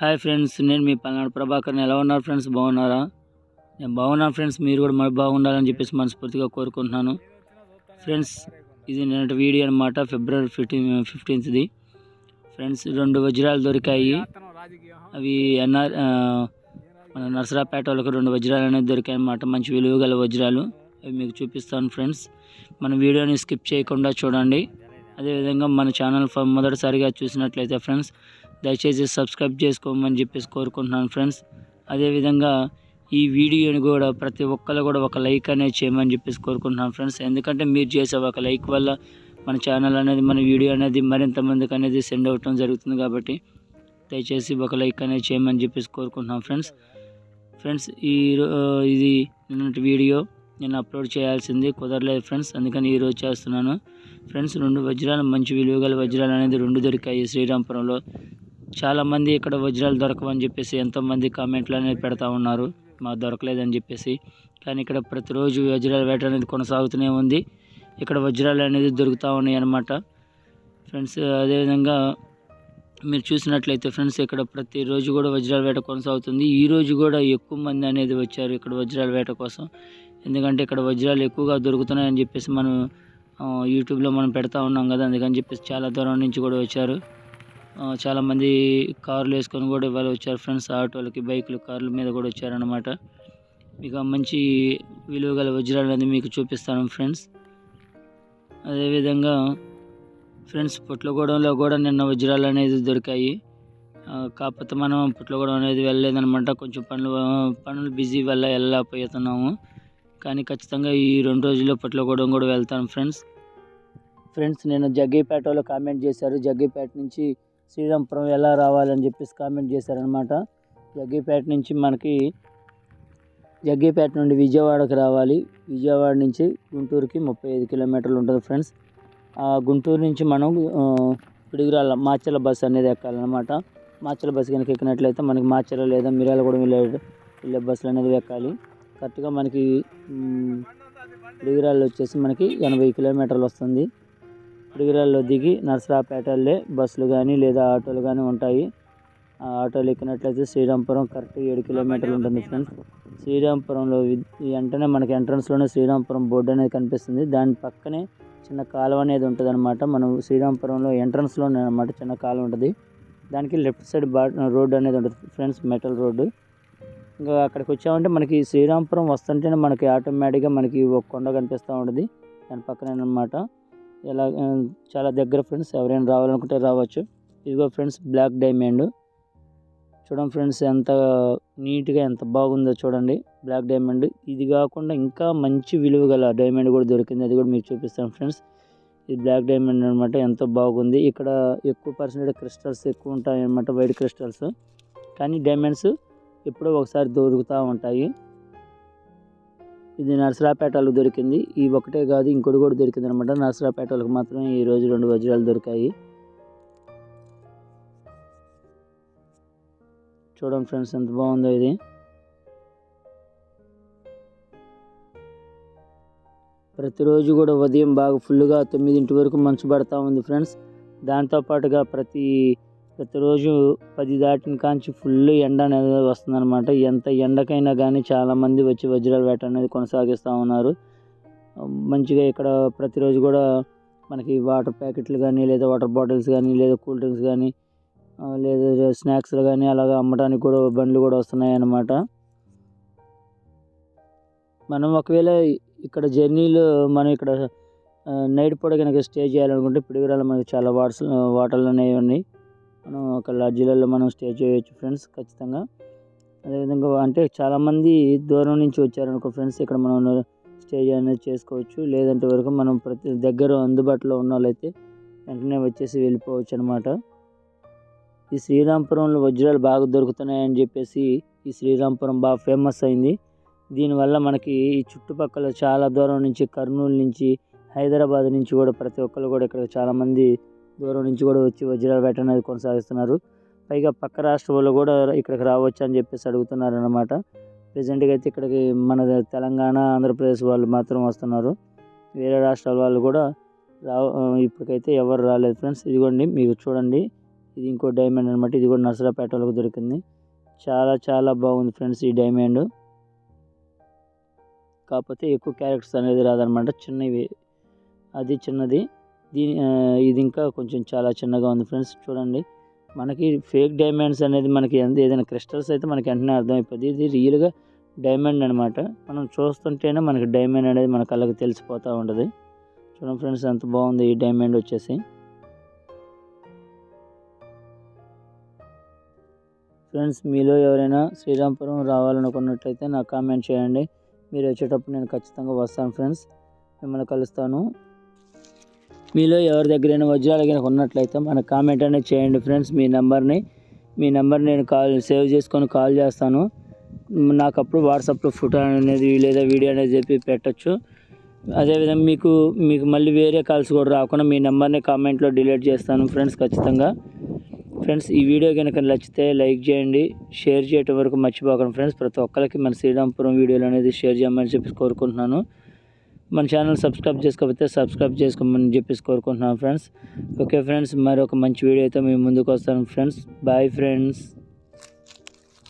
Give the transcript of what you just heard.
Hi friends నేను మీ పల్నాడు ప్రభాకర్. ఎలా ఉన్నారు ఫ్రెండ్స్? బాగున్నారా? నేను బాగున్నాను ఫ్రెండ్స్ మీరు కూడా మరి బాగుండాలని చెప్పేసి మనస్ఫూర్తిగా కోరుకుంటున్నాను. ఫ్రెండ్స్ ఇది నిన్నటి వీడియో అనమాట ఫిబ్రవరి ఫిఫ్టీన్ ఫిఫ్టీన్త్ది ఫ్రెండ్స్ రెండు వజ్రాలు దొరికాయి. అవి ఎన్ఆర్ మన నర్సరాపేట వాళ్ళకి రెండు వజ్రాలు అనేది దొరికాయి అన్నమాట. మంచి విలువ గల వజ్రాలు. అవి మీకు చూపిస్తాను ఫ్రెండ్స్. మన వీడియోని స్కిప్ చేయకుండా చూడండి. అదేవిధంగా మన ఛానల్ మొదటిసారిగా చూసినట్లయితే ఫ్రెండ్స్ దయచేసి సబ్స్క్రైబ్ చేసుకోమని చెప్పేసి కోరుకుంటున్నాను ఫ్రెండ్స్. అదేవిధంగా ఈ వీడియోని కూడా ప్రతి ఒక్కరు కూడా ఒక లైక్ అనేది చేయమని చెప్పేసి కోరుకుంటున్నాను ఫ్రెండ్స్. ఎందుకంటే మీరు చేసే ఒక లైక్ వల్ల మన ఛానల్ అనేది మన వీడియో అనేది మరింత మందికి అనేది సెండ్ అవ్వటం జరుగుతుంది కాబట్టి దయచేసి ఒక లైక్ అనేది చేయమని చెప్పేసి కోరుకుంటున్నాం ఫ్రెండ్స్. ఫ్రెండ్స్ ఈ ఇది నిన్నటి వీడియో నేను అప్లోడ్ చేయాల్సింది కుదరలేదు ఫ్రెండ్స్. అందుకని ఈరోజు చేస్తున్నాను. ఫ్రెండ్స్ రెండు వజ్రాలు మంచి విలువ గల వజ్రాలు అనేది రెండు దొరికాయి శ్రీరాంపురంలో చాలామంది ఇక్కడ వజ్రాలు దొరకవని చెప్పేసి ఎంతోమంది కామెంట్లు అనేది పెడతా ఉన్నారు. మా దొరకలేదని చెప్పేసి. కానీ ఇక్కడ ప్రతిరోజు వజ్రాల వేట అనేది కొనసాగుతూనే ఉంది. ఇక్కడ వజ్రాలు అనేది దొరుకుతూ ఉన్నాయి అన్నమాట. ఫ్రెండ్స్ అదేవిధంగా మీరు చూసినట్లయితే ఫ్రెండ్స్ ఇక్కడ ప్రతిరోజు కూడా వజ్రాల వేట కొనసాగుతుంది. ఈ రోజు కూడా ఎక్కువ మంది అనేది వచ్చారు ఇక్కడ వజ్రాల వేట కోసం. ఎందుకంటే ఇక్కడ వజ్రాలు ఎక్కువగా దొరుకుతున్నాయని చెప్పేసి మనం యూట్యూబ్లో మనం పెడతా ఉన్నాం కదా అందుకని చెప్పేసి చాలా దూరం నుంచి కూడా వచ్చారు. చాలామంది కార్లు వేసుకొని కూడా ఇవాళ వచ్చారు. ఫ్రెండ్స్ ఆటోలకి బైకులు కార్ల మీద కూడా వచ్చారనమాట ఇక మంచి విలువ గల వజ్రాలు అనేది మీకు చూపిస్తాను ఫ్రెండ్స్. అదేవిధంగా ఫ్రెండ్స్ పుట్లగూడెంలో కూడా నిన్న వజ్రాలు అనేది దొరికాయి. కాకపోతే మనం పుట్లగూడెం అనేది వెళ్ళలేదనమాట కొంచెం పనులు పనులు బిజీ వల్ల వెళ్ళలేకపోతున్నాము. కానీ ఖచ్చితంగా ఈ రెండు రోజుల్లో పుట్లగూడెం కూడా వెళ్తాను ఫ్రెండ్స్. ఫ్రెండ్స్ నేను జగ్గైపేటలో కామెంట్ చేశారు. జగ్గైపేట నుంచి శ్రీరాంపురం ఎలా రావాలని చెప్పేసి కామెంట్ చేశారనమాట జగ్గిపేట నుంచి మనకి జగ్గిపేట నుండి విజయవాడకి రావాలి. విజయవాడ నుంచి గుంటూరుకి ముప్పై ఐదు కిలోమీటర్లు ఉంటుంది ఫ్రెండ్స్. ఆ గుంటూరు నుంచి మనం పిడుగురాల మాచల బస్సు అనేది ఎక్కాలన్నమాట. మాచల బస్సు కనుక ఎక్కినట్లయితే మనకి మాచల లేదా మిర్యాలగూడెం వెళ్ళే వెళ్ళే బస్సులు అనేది ఎక్కాలి. కరెక్ట్గా మనకి మ్, పిడుగురాళ్ళు వచ్చేసి మనకి ఎనభై కిలోమీటర్లు వస్తుంది. పిడుగురాల్లో దిగి నర్సరాపేట బస్సులు కానీ లేదా ఆటోలు కానీ ఉంటాయి. ఆ ఆటోలు ఎక్కినట్లయితే శ్రీరాంపురం కరెక్ట్ ఏడు కిలోమీటర్లు ఉంటుంది ఫ్రెండ్స్. శ్రీరాంపురంలో వెంటనే మనకి ఎంట్రన్స్లోనే శ్రీరాంపురం బోర్డు అనేది కనిపిస్తుంది. దాని పక్కనే చిన్న కాలువ అనేది ఉంటుంది అనమాట మనం శ్రీరాంపురంలో ఎంట్రన్స్లోనే అనమాట చిన్న కాలువ ఉంటుంది. దానికి లెఫ్ట్ సైడ్ బా రోడ్డు అనేది ఉంటుంది ఫ్రెండ్స్ మెటల్ రోడ్డు. ఇంకా అక్కడికి వచ్చామంటే మనకి శ్రీరాంపురం వస్తుంటేనే మనకి ఆటోమేటిక్గా మనకి ఒక కొండ కనిపిస్తూ ఉంటుంది. దాని పక్కనే అనమాట ఎలా చాలా దగ్గర ఫ్రెండ్స్ ఎవరైనా రావాలనుకుంటే రావచ్చు. ఇదిగో ఫ్రెండ్స్ బ్లాక్ డైమండ్ చూడండి ఫ్రెండ్స్ ఎంత నీట్గా ఎంత బాగుందో చూడండి. బ్లాక్ డైమండ్ ఇది కాకుండా ఇంకా మంచి విలువ గల డైమండ్ కూడా దొరికింది. అది కూడా మీకు చూపిస్తాను ఫ్రెండ్స్ ఇది బ్లాక్ డైమండ్ అనమాట ఎంతో బాగుంది. ఇక్కడ ఎక్కువ పర్సెంటేజ్ క్రిస్టల్స్ ఎక్కువ ఉంటాయి అనమాట వైట్ క్రిస్టల్స్ కానీ డైమండ్స్ ఎప్పుడో ఒకసారి దొరుకుతూ ఉంటాయి. ఇది నర్సరాపేటలో దొరికింది. ఈ ఒకటే కాదు ఇంకోటి కూడా దొరికింది అనమాట నర్సరాపేటలకు మాత్రమే ఈ రోజు రెండు వజ్రాలు దొరికాయి. చూడండి ఫ్రెండ్స్ ఎంత బాగుందో ఇది. ప్రతిరోజు కూడా ఉదయం బాగా ఫుల్గా తొమ్మిదింటి వరకు మంచు పడతా ఉంది ఫ్రెండ్స్. దాంతోపాటుగా ప్రతి ప్రతిరోజు పది దాటిన కాంచి ఫుల్ ఎండ అనేది వస్తుందన్నమాట. ఎంత ఎండకైనా కానీ చాలామంది వచ్చి వజ్రాల వేట అనేది కొనసాగిస్తూ ఉన్నారు. మంచిగా ఇక్కడ ప్రతిరోజు కూడా మనకి వాటర్ ప్యాకెట్లు కానీ లేదా వాటర్ బాటిల్స్ కానీ లేదా కూల్ డ్రింక్స్ కానీ లేదా స్నాక్స్లు కానీ అలాగా అమ్మడానికి కూడా బండ్లు కూడా వస్తున్నాయి అన్నమాట మనం ఒకవేళ ఇక్కడ జర్నీలో మనం ఇక్కడ నైట్ పూట కనుక స్టే చేయాలనుకుంటే పిడుగురాలు మనకి చాలా వాటర్స్ వాటర్లు అనేవి ఉన్నాయి. మనం ఒక లాడ్జీలలో మనం స్టే చేయొచ్చు ఫ్రెండ్స్ ఖచ్చితంగా. అదేవిధంగా అంటే చాలామంది దూరం నుంచి వచ్చారనుకో ఫ్రెండ్స్ ఇక్కడ మనం స్టే అనేది చేసుకోవచ్చు. లేదంటే వరకు మనం ప్రతి దగ్గర అందుబాటులో ఉన్న వాళ్ళైతే వెంటనే వచ్చేసి వెళ్ళిపోవచ్చు అనమాట ఈ శ్రీరాంపురంలో వజ్రాలు బాగా దొరుకుతున్నాయని చెప్పేసి ఈ శ్రీరాంపురం బాగా ఫేమస్ అయింది. దీనివల్ల మనకి ఈ చుట్టుపక్కల చాలా దూరం నుంచి కర్నూలు నుంచి హైదరాబాద్ నుంచి కూడా ప్రతి ఒక్కరు కూడా ఇక్కడ చాలామంది దూరం నుంచి కూడా వచ్చి వజ్రాలు వేట అనేది కొనసాగిస్తున్నారు. పైగా పక్క రాష్ట్ర వాళ్ళు కూడా ఇక్కడికి రావచ్చు అని చెప్పేసి అడుగుతున్నారు అనమాట ప్రజెంట్గా అయితే ఇక్కడికి మన తెలంగాణ ఆంధ్రప్రదేశ్ వాళ్ళు మాత్రం వస్తున్నారు. వేరే రాష్ట్రాల వాళ్ళు కూడా రా ఇప్పటికైతే ఎవరు రాలేదు ఫ్రెండ్స్. ఇదిగోండి మీకు చూడండి. ఇది ఇంకో డైమండ్ అనమాట ఇది కూడా నర్సరాపేటలోకి దొరికింది. చాలా చాలా బాగుంది ఫ్రెండ్స్ ఈ డైమండ్ కాకపోతే ఎక్కువ క్యారెక్టర్స్ అనేది రాదనమాట చిన్నవి అది చిన్నది. దీని ఇది ఇంకా కొంచెం చాలా చిన్నగా ఉంది ఫ్రెండ్స్ చూడండి. మనకి ఫేక్ డైమండ్స్ అనేది మనకి ఎంత ఏదైనా క్రిస్టల్స్ అయితే మనకి వెంటనే అర్థమైపోద్ది. ఇది రియల్గా డైమండ్ అనమాట మనం చూస్తుంటేనే మనకి డైమండ్ అనేది మన కళ్ళకి తెలిసిపోతూ ఉంటుంది. చూడండి ఫ్రెండ్స్ ఎంత బాగుంది ఈ డైమండ్ వచ్చేసి. ఫ్రెండ్స్ మీలో ఎవరైనా శ్రీరాంపురం రావాలనుకున్నట్లయితే నాకు కామెంట్ చేయండి. మీరు వచ్చేటప్పుడు నేను ఖచ్చితంగా వస్తాను ఫ్రెండ్స్. మిమ్మల్ని కలుస్తాను. మీలో ఎవరి దగ్గరైనా వజ్రాలు కనుక ఉన్నట్లయితే మన కామెంట్ అనేది చేయండి ఫ్రెండ్స్ మీ నెంబర్ని మీ నెంబర్ నేను కాల్ సేవ్ చేసుకొని కాల్ చేస్తాను. నాకు అప్పుడు వాట్సాప్లో ఫోటో అనేది లేదా వీడియో అనేది చెప్పి పెట్టచ్చు. అదేవిధంగా మీకు మీకు మళ్ళీ వేరే కాల్స్ కూడా రాకుండా మీ నెంబర్ని కామెంట్లో డిలీట్ చేస్తాను ఫ్రెండ్స్ ఖచ్చితంగా. ఫ్రెండ్స్ ఈ వీడియో కనుక నచ్చితే లైక్ చేయండి. షేర్ చేయటం వరకు మర్చిపోకండి ఫ్రెండ్స్ ప్రతి ఒక్కరికి మన శ్రీరాంపురం వీడియోలు అనేది షేర్ చేయమని చెప్పి కోరుకుంటున్నాను. మన ఛానల్ సబ్స్క్రైబ్ చేసుకోకపోతే సబ్స్క్రైబ్ చేసుకోమని చెప్పేసి కోరుకుంటున్నాను ఫ్రెండ్స్. ఓకే ఫ్రెండ్స్ మరొక మంచి వీడియో అయితే మేము ముందుకు వస్తాను ఫ్రెండ్స్. Bye friends